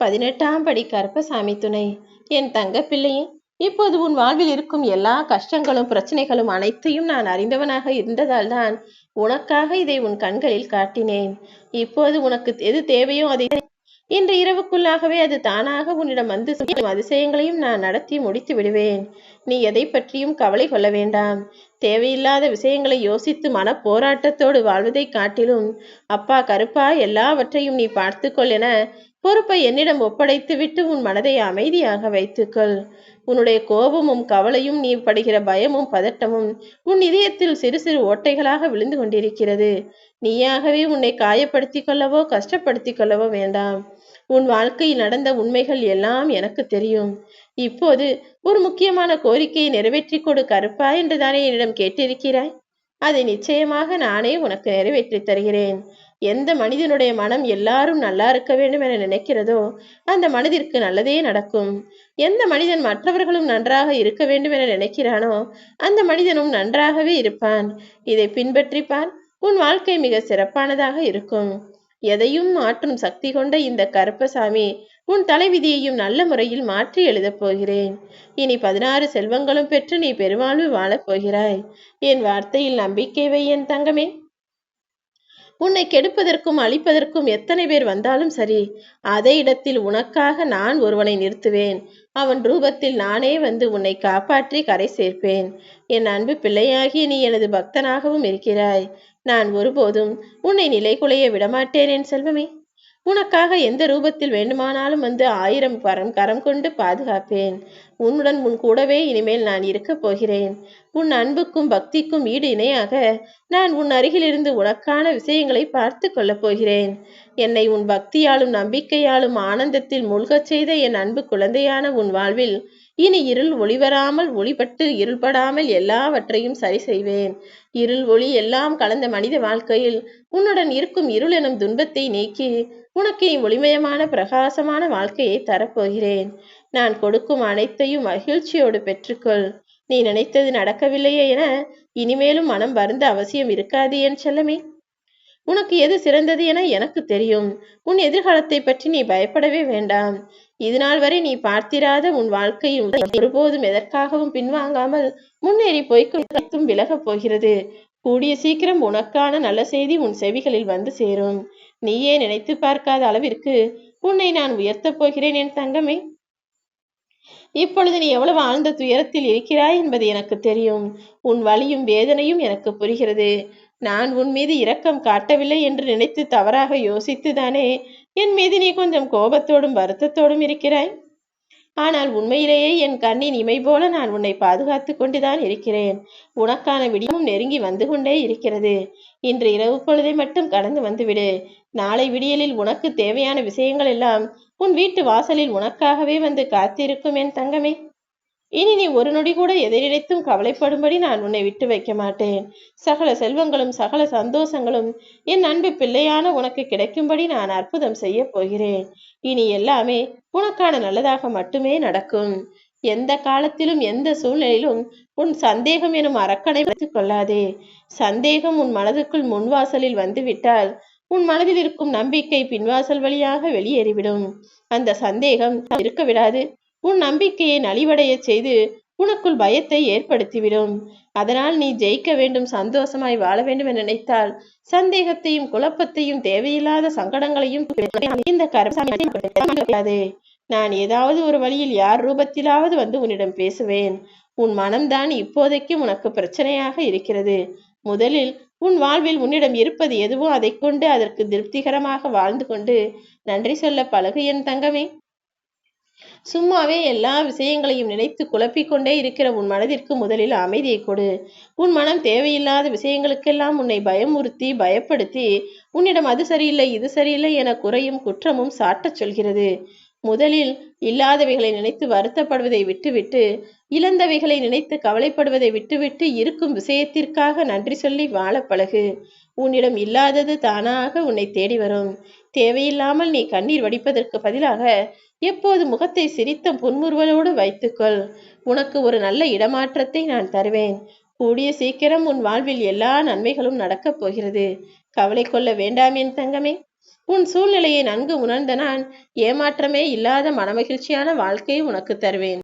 பதினெட்டாம் படி கருப்பசாமி துணை. என் தங்க பிள்ளையே இப்போது உன் வாழ்வில் இருக்கும் எல்லா கஷ்டங்களும் பிரச்சனைகளும் அனைத்தையும் நான் அறிந்தவனாக இருந்ததால் தான் உனக்காக இதை உன் கண்களில் காட்டினேன். இப்போது உனக்கு எது தேவையோ அதை இன்று இரவுக்குள்ளாகவே அது தானாக உன்னிடம் வந்து அதிசயங்களையும் நான் நடத்தி முடித்து விடுவேன். நீ எதை பற்றியும் கவலை கொள்ள வேண்டாம். தேவையில்லாத விஷயங்களை யோசித்து மன போராட்டத்தோடு வாழ்வதை காட்டிலும் அப்பா கருப்பா எல்லாவற்றையும் நீ பார்த்துக்கொள் என பொறுப்பை என்னிடம் ஒப்படைத்து விட்டு உன் மனதை அமைதியாக வைத்துக்கொள். உன்னுடைய கோபமும் கவலையும் நீ படுகிற பயமும் பதட்டமும் உன் இதயத்தில் சிறு சிறு ஓட்டைகளாக விழுந்து கொண்டிருக்கிறது. நீயாகவே உன்னை காயப்படுத்திக் கொள்ளவோ கஷ்டப்படுத்திக் கொள்ளவோ வேண்டாம். உன் வாழ்க்கையில் நடந்த உண்மைகள் எல்லாம் எனக்கு தெரியும். இப்போது ஒரு முக்கியமான கோரிக்கையை நிறைவேற்றிக் கொடு கருப்பா என்றுதானே என்னிடம் கேட்டிருக்கிறாய்? அதை நிச்சயமாக நானே உனக்கு நிறைவேற்றி தருகிறேன். எந்த மனிதனுடைய மனம் எல்லாரும் நல்லா இருக்க வேண்டும் என நினைக்கிறதோ அந்த மனதிற்கு நல்லதே நடக்கும். எந்த மனிதன் மற்றவர்களும் நன்றாக இருக்க வேண்டும் என நினைக்கிறானோ அந்த மனிதனும் நன்றாகவே இருப்பான். இதை பின்பற்றிப்பான். உன் வாழ்க்கை மிக சிறப்பானதாக இருக்கும். எதையும் மாற்றும் சக்தி கொண்ட இந்த கருப்பசாமி உன் தலைவிதியையும் நல்ல முறையில் மாற்றி எழுதப் போகிறேன். இனி பதினாறு செல்வங்களும் பெற்று நீ பெருவாழ்வு வாழப் போகிறாய். என் வார்த்தையில் நம்பிக்கை வை என் தங்கமே. உன்னை கெடுப்பதற்கும் அழிப்பதற்கும் எத்தனை பேர் வந்தாலும் சரி அதே இடத்தில் உனக்காக நான் ஒருவனை நிறுத்துவேன். அவன் ரூபத்தில் நானே வந்து உன்னை காப்பாற்றி கரை சேர்ப்பேன். என் அன்பு பிள்ளையாகிய நீ எனது பக்தனாகவும் இருக்கிறாய். நான் ஒருபோதும் உன்னை நிலை குலைய விடமாட்டேன் என் செல்வமே. உனக்காக எந்த ரூபத்தில் வேண்டுமானாலும் வந்து ஆயிரம் பரம் கரம் கொண்டு பாதுகாப்பேன். உன்னுடன் உன் கூடவே இனிமேல் நான் இருக்கப் போகிறேன். உன் அன்புக்கும் பக்திக்கும் ஈடு இணையாக நான் உன் அருகிலிருந்து உனக்கான விஷயங்களை பார்த்து கொள்ளப் போகிறேன். என்னை உன் பக்தியாலும் நம்பிக்கையாலும் ஆனந்தத்தில் மூழ்கச் செய்த என் அன்பு குழந்தையான உன் வாழ்வில் இனி இருள் ஒளிவராமல் ஒளிபட்டு இருள்படாமல் எல்லாவற்றையும் சரி செய்வேன். இருள் ஒளி எல்லாம் கலந்த மனித வாழ்க்கையில் உன்னுடன் இருக்கும் இருள் எனும் துன்பத்தை நீக்கி உனக்கு ஒளிமயமான பிரகாசமான வாழ்க்கையை தரப்போகிறேன். நான் கொடுக்கும் அனைத்தையும் மகிழ்ச்சியோடு பெற்றுக்கொள். நீ நினைத்தது நடக்கவில்லையே என இனிமேலும் மனம் வருந்த அவசியம் இருக்காது என் செல்லமே. உனக்கு எது சிறந்தது என எனக்கு தெரியும். உன் எதிர்காலத்தை பற்றி நீ பயப்படவே வேண்டாம். இதுநாள் வரை நீ பார்த்திராத உன் வாழ்க்கையும் ஒருபோதும் எதற்காகவும் பின்வாங்காமல் முன்னேறி போய்க்கும் விலகப் போகிறது. கூடிய சீக்கிரம் உனக்கான நல்ல செய்தி உன் செவிகளில் வந்து சேரும். நீயே நினைத்து பார்க்காத அளவிற்கு உன்னை நான் உயர்த்தப் போகிறேன் என் தங்கமே. இப்பொழுது நீ எவ்வளவு ஆழ்ந்த துயரத்தில் இருக்கிறாய் என்பது எனக்கு தெரியும். உன் வலியும் வேதனையும் எனக்கு புரிகிறது. நான் உன் மீது இரக்கம் காட்டவில்லை என்று நினைத்து தவறாக யோசித்துதானே? என் மீது நீ கொஞ்சம் கோபத்தோடும் வருத்தத்தோடும் இருக்கிறாய். ஆனால் உண்மையிலேயே என் கண்ணின் இமை போல நான் உன்னை பாதுகாத்து கொண்டுதான் இருக்கிறேன். உனக்கான விடியமும் நெருங்கி வந்து கொண்டே இருக்கிறது. இன்று இரவு பொழுதை மட்டும் கடந்து வந்துவிடு. நாளை விடியலில் உனக்கு தேவையான விஷயங்கள் எல்லாம் உன் வீட்டு வாசலில் உனக்காகவே வந்து காத்திருக்கும் என் தங்கமே. இனி நீ ஒரு நொடி கூட எதை நினைத்தும் கவலைப்படும்படி நான் உன்னை விட்டு வைக்க மாட்டேன். சகல செல்வங்களும் சகல சந்தோஷங்களும் என் அன்பு பிள்ளையான உனக்கு கிடைக்கும்படி நான் அற்புதம் செய்ய போகிறேன். இனி எல்லாமே உனக்கான நல்லதாக மட்டுமே நடக்கும். எந்த காலத்திலும் எந்த சூழ்நிலையிலும் உன் சந்தேகம் எனும் அரக்கனை வைத்துக் கொள்ளாதே. சந்தேகம் உன் மனதுக்குள் முன்வாசலில் வந்துவிட்டால் உன் மனதில் இருக்கும் நம்பிக்கை பின்வாசல் வழியாக வெளியேறிவிடும். அந்த சந்தேகம் இருக்க விடாது. உன் நம்பிக்கையை நலிவடைய செய்து உனக்குள் பயத்தை ஏற்படுத்திவிடும். அதனால் நீ ஜெயிக்க வேண்டும் சந்தோஷமாய் வாழ வேண்டும் என நினைத்தால் சந்தேகத்தையும் குழப்பத்தையும் தேவையில்லாத சங்கடங்களையும் இந்த கரசாமி நான் ஏதாவது ஒரு வழியில் யார் ரூபத்திலாவது வந்து உன்னிடம் பேசுவேன். உன் மனம்தான் இப்போதைக்கு உனக்கு பிரச்சனையாக இருக்கிறது. முதலில் உன் வாழ்வில் உன்னிடம் இருப்பது எதுவோ அதை கொண்டு அதற்கு திருப்திகரமாக வாழ்ந்து கொண்டு நன்றி சொல்ல பழகு என் தங்கமே. சும்மாவே எல்லா விஷயங்களையும் நினைத்து குழப்பிக்கொண்டே இருக்கிற உன் மனதிற்கு முதலில் அமைதியை கொடு. உன் மனம் தேவையில்லாத விஷயங்களுக்கெல்லாம் உன்னை பயமுறுத்தி பயப்படுத்தி உன்னிடம் அது சரியில்லை இது சரியில்லை என குறையும் குற்றமும் சாட்டச் சொல்கிறது. முதலில் இல்லாதவைகளை நினைத்து வருத்தப்படுவதை விட்டுவிட்டு இழந்தவைகளை நினைத்து கவலைப்படுவதை விட்டுவிட்டு இருக்கும் விஷயத்திற்காக நன்றி சொல்லி வாழ பழகு. உன்னிடம் இல்லாதது தானாக உன்னை தேடி வரும். தேவையில்லாமல் நீ கண்ணீர் வடிப்பதற்கு பதிலாக எப்போது முகத்தை சிரித்த புன்முறுவலோடு வைத்துக்கொள். உனக்கு ஒரு நல்ல இடமாற்றத்தை நான் தருவேன். கூடிய சீக்கிரம் உன் வாழ்வில் எல்லா நன்மைகளும் நடக்கப் போகிறது. கவலை கொள்ள வேண்டாம் என் தங்கமே. உன் சூழ்நிலையை நன்கு உணர்ந்த நான் ஏமாற்றமே இல்லாத மனமகிழ்ச்சியான வாழ்க்கையை உனக்கு தருவேன்.